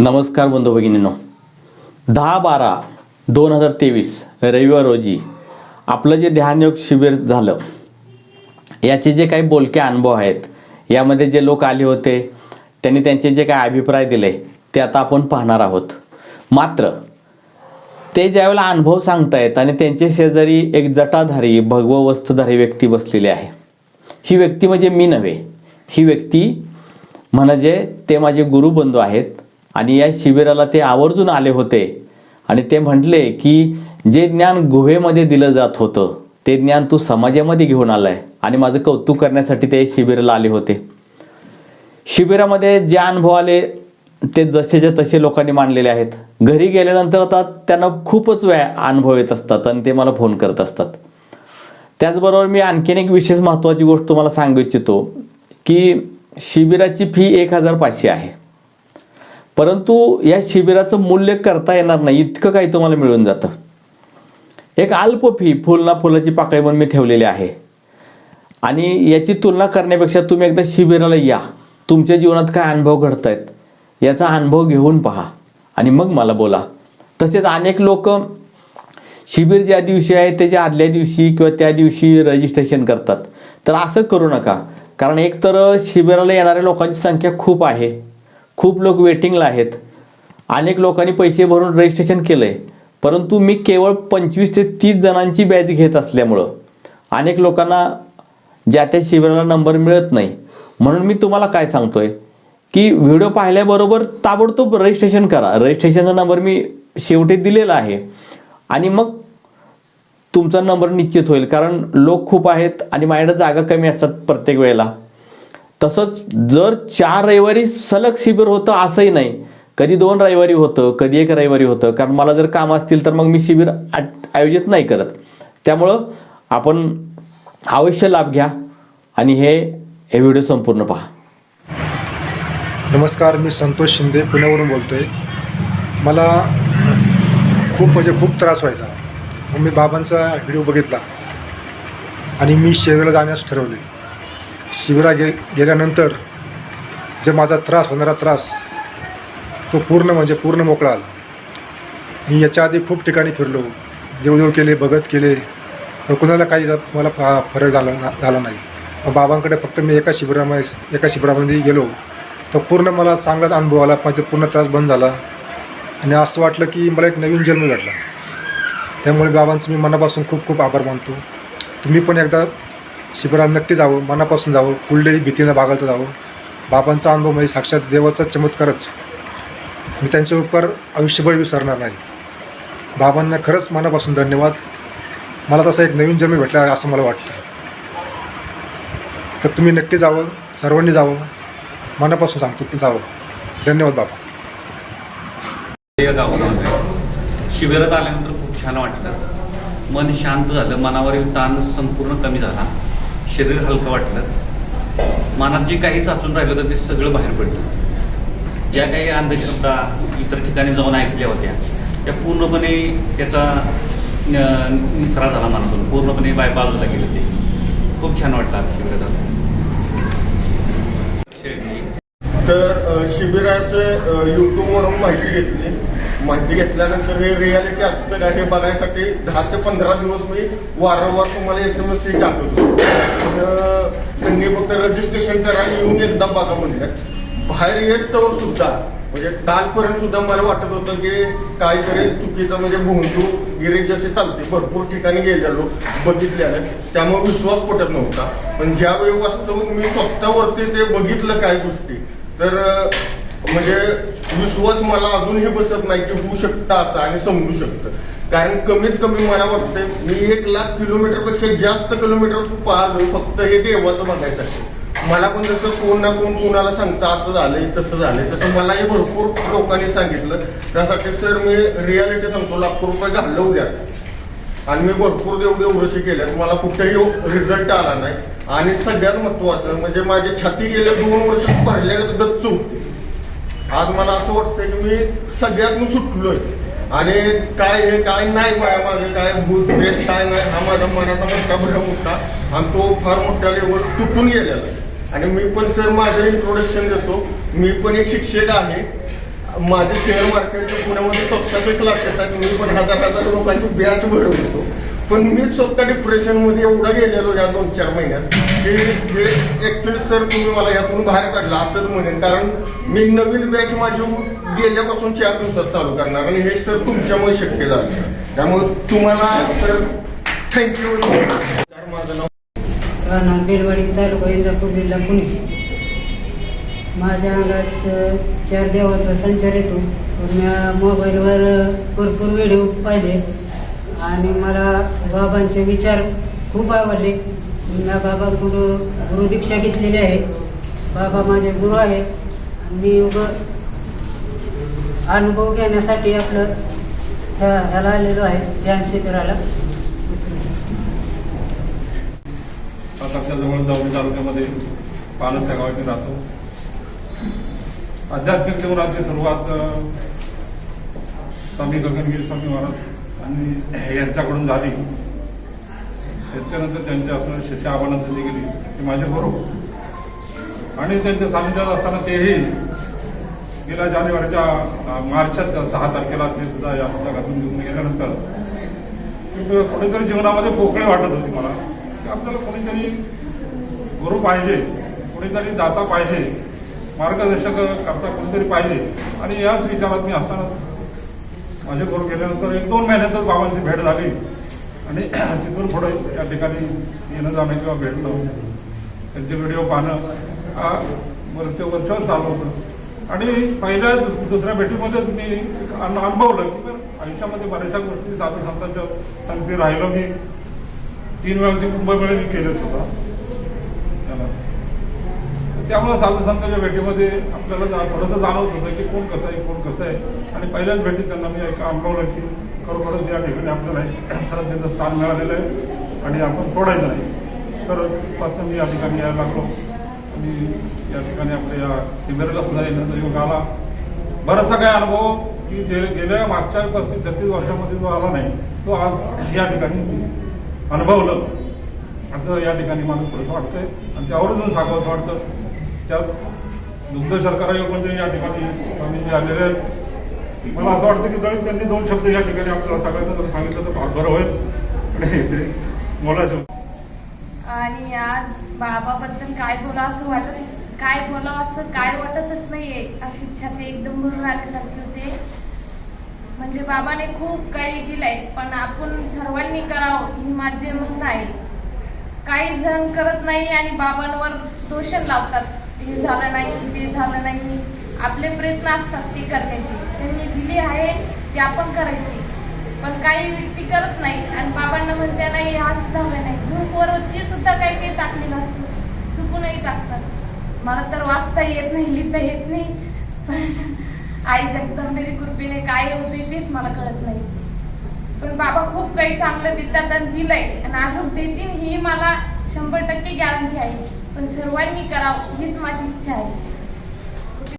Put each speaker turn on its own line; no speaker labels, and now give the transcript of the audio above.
नमस्कार बंधू भगिनींनो. दहा बारा दोन हजार तेवीस रविवार रोजी आपलं जे ध्यानयोग शिबिर झालं याचे जे काही बोलके अनुभव आहेत यामध्ये जे लोक आले होते त्यांनी त्यांचे जे काही अभिप्राय दिले ते आता आपण पाहणार आहोत. मात्र ते ज्यावेळेला अनुभव सांगतायत आणि त्यांचे शेजारी एक जटाधारी भगव वस्त्रधारी व्यक्ती बसलेली आहे. ही व्यक्ती म्हणजे मी नव्हे. ही व्यक्ती म्हणजे ते माझे गुरुबंधू आहेत. आणि या शिबिराला ते आवर्जून आले होते. आणि ते म्हटले की जे ज्ञान गुहेमध्ये दिलं जात होतं ते ज्ञान तू समाजामध्ये घेऊन आलाय आणि माझं कौतुक करण्यासाठी ते शिबिराला आले होते. शिबिरामध्ये जे अनुभव आले ते जसेच्या तसे लोकांनी मांडलेले आहेत. घरी गेल्यानंतर आता त्यांना खूपच वेळ अनुभव येत असतात आणि ते मला फोन करत असतात. त्याचबरोबर मी आणखीन एक विशेष महत्त्वाची गोष्ट तुम्हाला सांगू इच्छितो की शिबिराची फी एक हजार पाचशे आहे. परंतु या शिबिराचं मूल्य करता येणार नाही इतकं काही तुम्हाला मिळून जातं. एक अल्प फी फुल ना फुलाची पाकळी म्हणून मी ठेवलेली आहे. आणि याची तुलना करण्यापेक्षा तुम्ही एकदा शिबिराला या. तुमच्या जीवनात काय अनुभव घडत आहेत याचा अनुभव घेऊन पहा. आणि मग मला बोला. तसेच अनेक लोक शिबिर ज्या दिवशी आहे त्याच्या आदल्या दिवशी किंवा त्या दिवशी रजिस्ट्रेशन करतात. तर असं करू नका. कारण एक तर शिबिराला येणाऱ्या लोकांची संख्या खूप आहे. खूप लोक वेटिंगला आहेत. अनेक लोकांनी पैसे भरून रजिस्ट्रेशन केलं आहे परंतु मी केवळ पंचवीस ते तीस जणांची बॅच घेत असल्यामुळं. अनेक लोकांना ज्या त्या शिबिराला नंबर मिळत नाही. म्हणून मी तुम्हाला काय सांगतोय? की व्हिडिओ पाहिल्याबरोबर ताबडतोब रजिस्ट्रेशन करा. रजिस्ट्रेशनचा नंबर मी शेवटी दिलेला आहे. आणि मग तुमचा नंबर निश्चित होईल. कारण लोक खूप आहेत आणि माझ्याकडे जागा कमी असतात प्रत्येक वेळेला. तसंच जर चार रविवारी सलग शिबिर होतं असंही नाही. कधी दोन रविवारी होतं कधी एक रविवारी होतं. कारण मला जर काम असतील तर मग मी शिबिर आयोजित नाही करत. त्यामुळं आपण अवश्य लाभ घ्या आणि हे हे व्हिडिओ संपूर्ण पहा.
नमस्कार मी संतोष शिंदे पुण्यावरून बोलतो आहे मला खूप म्हणजे खूप त्रास व्हायचा. मग मी बाबांचा व्हिडिओ बघितला आणि मी शेवेला जाण्यास ठरवले. शिबिरा गे गेल्यानंतर जे माझा त्रास होणारा त्रास तो पूर्ण म्हणजे पूर्ण मोकळा आला. मी याच्या आधी खूप ठिकाणी फिरलो. देवदेव केले भगत केले. तर कुणाला काही मला फा फरक झाला ना- झाला नाही. बाबांकडे फक्त मी एका शिबिरामध्ये एका शिबिरामध्ये गेलो. तर पूर्ण मला चांगलाच अनुभव आला. माझा पूर्ण त्रास बंद झाला. आणि असं वाटलं की मला एक नवीन जन्म भेटला. त्यामुळे बाबांचं मी मनापासून खूप खूप आभार मानतो. तुम्ही पण एकदा शिबिरात नक्की जावं मनापासून जावं कुठल्याही भीतीनं बागळतं जावं. बाबांचा अनुभव म्हणजे साक्षात देवाचा चमत्कारच. मी त्यांचे उपकार आयुष्यभर विसरणार नाही. बाबांना खरंच मनापासून धन्यवाद. मला तसा एक नवीन जन्म भेटला असं मला वाटतं. तर तुम्ही नक्की जावं सर्वांनी जावं. मनापासून सांगतो की जावं. धन्यवाद बाबा.
गावाला शिबिरात आल्यानंतर खूप छान वाटलं. मन शांत झालं मनावरील ताण संपूर्ण कमी झाला. शरीर हलकं वाटलं मनात जे काही साचून राहिलं होतं ते सगळं बाहेर पडलं. ज्या काही अंधश्रद्धा इतर ठिकाणी जाऊन ऐकल्या होत्या त्या पूर्णपणे त्याचा निचरा झाला मनातून. पूर्णपणे बाय बाजूला गेलं ते. खूप छान वाटलं आज शिबिरात आलं. शेळके.
तर शिबिराचं युट्यूबवरून माहिती घेतली. माहिती घेतल्यानंतर हे रियालिटी असतं का हे बघायसाठी दहा ते पंधरा दिवस मी वारंवार तुम्हाला एस एम एस टाकतो. तर त्यांनी फक्त रजिस्ट्रेशन करायला येऊन एकदा बघा म्हणजे बाहेर येस्तवर सुद्धा म्हणजे कालपर्यंत सुद्धा मला वाटत होतं की काहीतरी चुकीचं म्हणजे भोंदू गिरी जसे चालते भरपूर ठिकाणी गेलेलो बघितल्यानं त्यामुळे विश्वास पटत नव्हता. पण ज्यावेळी वास्तव मी स्वतःवरती ते बघितलं काय गोष्टी तर म्हणजे विश्वास मला अजूनही बसत नाही की होऊ शकतं असं आणि समजू शकतं. कारण कमीत कमी मला वाटतंय मी एक लाख किलोमीटरपेक्षा जास्त किलोमीटर पाहिलो फक्त हे देवाचं बघायसाठी. मला पण जसं कोण ना कोण कोणाला सांगतं असं झालंय तसं झालंय. तसं मलाही भरपूर लोकांनी सांगितलं. त्यासाठी सर मी रियालिटी सांगतो लाखो रुपये घालवल्यात. आणि मी भरपूर देव उरशी केल्यात मला कुठेही हो- रिझल्ट आला नाही. आणि सगळ्यात महत्वाचं म्हणजे माझी छाती गेल्या दोन वर्ष भरल्या गच्च आज मला असं वाटतं की मी सगळ्यातून सुटलोय. आणि काय हे काय नाही बाया मागे काय भूत प्रेत काय नाही हा माझा मनाचा मोठा भ्रम मोठा आणि तो फार मोठ्या लेवल तुटून गेलेला आणि मी पण सर माझं इंट्रोडक्शन देतो. मी पण एक शिक्षक आहे. माझे शेअर मार्केटचे पुण्यामध्ये स्वतःचे क्लासेस आहेत मी पण हजार हजार लोकांची बॅच भरवतो. पण मी स्वतः डिप्रेशनमध्ये एवढा गेलेलो या दोन चार महिन्यात की हे ॲक्च्युली सर तुम्ही मला यातून बाहेर काढला असंच म्हणेन. कारण मी नवीन बॅच माझी गेल्यापासून चार दिवसात चालू करणार आणि हे सर तुमच्यामुळे शक्य झालं. त्यामुळे तुम्हाला सर थँक्यू माझं नाव
राहणार बेलवाडी तालुका इंदापूर जिल्हा पुणे. माझ्या अंगात चार देवाचा संचार येतो. पण मी मोबाईलवर भरपूर व्हिडिओ पाहिले. आणि मला बाबांचे विचार खूप आवडले. मी बाबांकडून गुरुदीक्षा घेतलेली आहे. बाबा माझे गुरु आहेत. मी उग अनुभव घेण्यासाठी आपलं ह्या- ह्याला आलेलो आहे ध्यान शिबिराला.
सातारच्या जवळ जाऊन तालुक्यामध्ये पालस या गावात राहतो. आध्यात्मिक जीवनाची सुरुवात स्वामी गगनगिरी स्वामी महाराज आणि यांच्याकडून झाली. त्याच्यानंतर त्यांच्या असणारे शिष्य आव्हानात दिली गेली ते माझे बरोबर आणि त्यांच्या सानिध्यात असताना तेही गेल्या जानेवारीच्या मार्चात सहा तारखेला ते सुद्धा या जगातून घेऊन गेल्यानंतर कुठेतरी जीवनामध्ये पोकळे वाटत होती मला. की आपल्याला कोणीतरी गुरु पाहिजे कोणीतरी दाता पाहिजे मार्गदर्शक करता कोणतरी पाहिजे. आणि याच विचारात मी असतानाच माझे गेल्यानंतर एक दोन महिन्यातच बाबांची भेट झाली. आणि तिथून पुढे या ठिकाणी येणं जाणं किंवा भेटणं त्यांचे व्हिडिओ पाहणं हा वर्ष वर्षावर चालू होतं. आणि पहिल्या दुसऱ्या भेटीमध्येच मी अनुभवलं की आयुष्यामध्ये बऱ्याचशा गोष्टी साधू संतांच्या संगती राहिलो मी. तीन वेळाचे कुंभमेळे मी केलेच होता. त्यामुळे साधू भेटीमध्ये आपल्याला जा- थोडंसं जाणवत होतं की कोण कसं आहे कोण कसं आहे. आणि पहिल्याच भेटीत त्यांना मी एक अनुभवलं की खरोखरच या ठिकाणी आपल्याला एक श्रद्धेचं स्थान मिळालेलं आहे आणि आपण सोडायचं नाही. तर पासून मी या ठिकाणी यायला लागलो. आणि या ठिकाणी आपल्या या शिबिराला सुद्धा येण्याचा योग आला. बराचसा काय अनुभव की जे गेल्या मागच्या पस्तीस छत्तीस वर्षामध्ये जो आला नाही तो आज या ठिकाणी मी अनुभवलं. असं या ठिकाणी मला थोडंसं वाटतंय. आणि त्यावरून सांगावं असं वाटतं त्या दुग्ध शर्करा योग म्हणजे या ठिकाणी स्वामीजी आलेले आहेत. मला असं वाटतं की जरी त्यांनी दोन शब्द या ठिकाणी आपल्याला सगळ्यांना जर सांगितलं तर फार बरं होईल. आणि ते मोलाचे
आणि आज बाबाबद्दल काय बोला असं वाटत काय बोला असं काय वाटतच नाहीये अशी इच्छा ते एकदम भरून आल्यासारखी होते. म्हणजे बाबाने खूप काही दिलंय पण आपण सर्वांनी करावं ही माझे म्हणणं आहे. काही जण करत नाही आणि बाबांवर दोषण लावतात. हे झालं नाही ते झालं नाही. आपले प्रयत्न असतात ते करण्याचे. त्यांनी दिली आहे ते आपण करायची. पण काही व्यक्ती करत नाही आणि बाबांना म्हणत्या नाही असं झालं नाही. ग्रुपवरती सुद्धा काही काही टाकलेलं असतं. चुकूनही टाकतात. मला तर वाचता येत नाही लिहिता येत नाही. पण आई जगदंबेरी कृपेने काय होते तेच मला कळत नाही. पण बाबा खूप काही चांगलं देतात आणि दिलंय. आणि अजून देतील ही मला शंभर टक्के गॅरंटी आहे. पण सर्वांनी करावं हीच माझी इच्छा आहे. कुठे